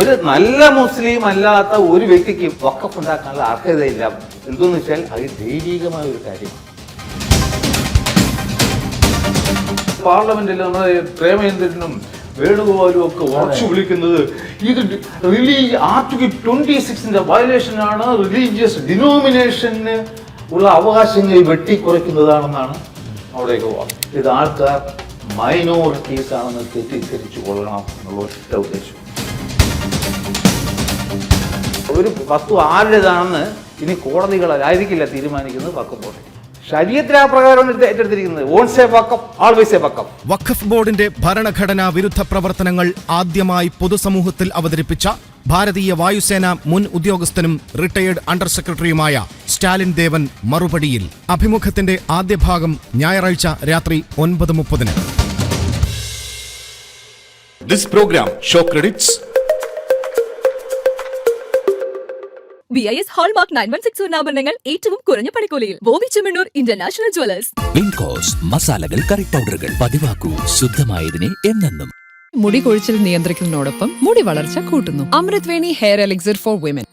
ഒരു നല്ല മുസ്ലിം അല്ലാത്ത ഒരു വ്യക്തിക്ക് വക്കഫ് ഉണ്ടാക്കാനുള്ള അർഹതയില്ല. എന്തെന്ന് വെച്ചാൽ അത് ദൈവികമായ ഒരു കാര്യമാണ് പാർലമെന്റിൽ നമ്മുടെ പ്രേമചന്ദ്രനും വേണുഗോപാലും ഒക്കെ ഉറച്ചു വിളിക്കുന്നത് ഇത് റിലീജ് ആർട്ടിക്കിൾ ട്വന്റി സിക്സിന്റെ വയലേഷൻ ആണ്. റിലീജിയസ് ഡിനോമിനേഷന് ഉള്ള അവകാശങ്ങൾ വെട്ടിക്കുറയ്ക്കുന്നതാണെന്നാണ് അവിടെയൊക്കെ. ഇത് ആൾക്കാർ മൈനോറിറ്റീസ് ആണെന്ന് തെറ്റിദ്ധരിച്ചു കൊള്ളണം എന്നുള്ള ഒറ്റ ഉദ്ദേശം. ഒരു വസ്തു ആരുടേതാണെന്ന് ഇനി കോടതികളായിരിക്കില്ല തീരുമാനിക്കുന്നത് വക്കം ബോർഡ് ശരീരത്തിന് ആ പ്രകാരമാണ് ഏറ്റെടുത്തിരിക്കുന്നത്. Once a waqf always a waqf. Waqf ബോർഡിന്റെ ഭരണഘടനാ വിരുദ്ധ പ്രവർത്തനങ്ങൾ ആദ്യമായി പൊതുസമൂഹത്തിൽ അവതരിപ്പിച്ച ഭാരതീയ വായുസേന മുൻ ഉദ്യോഗസ്ഥനും റിട്ടയേർഡ് അണ്ടർ സെക്രട്ടറിയുമായ സ്റ്റാലിൻ ദേവൻ മറുപടിയിൽ. അഭിമുഖത്തിന്റെ ആദ്യ ഭാഗം ഞായറാഴ്ച രാത്രി ഒൻപത് മുപ്പതിന്. This program show credits B I S hallmark nine one six സ്വർണാഭരണങ്ങൾ ഏറ്റവും കുറഞ്ഞ പണിക്കൂലിയിൽ. ബോബി ചെമ്മണ്ണൂർ ഇന്റർനാഷണൽ ജ്വല്ലേഴ്സ് വിൻകോസ് മസാലകൾ കറി പൗഡറുകൾ പതിവാക്കൂ. ശുദ്ധമായതിനെ എന്നെന്നും. മുടി കൊഴിച്ചിൽ നിയന്ത്രിക്കുന്നതിനോടൊപ്പം മുടി വളർച്ച കൂട്ടുന്നു. അമൃത് Veni hair elixir for women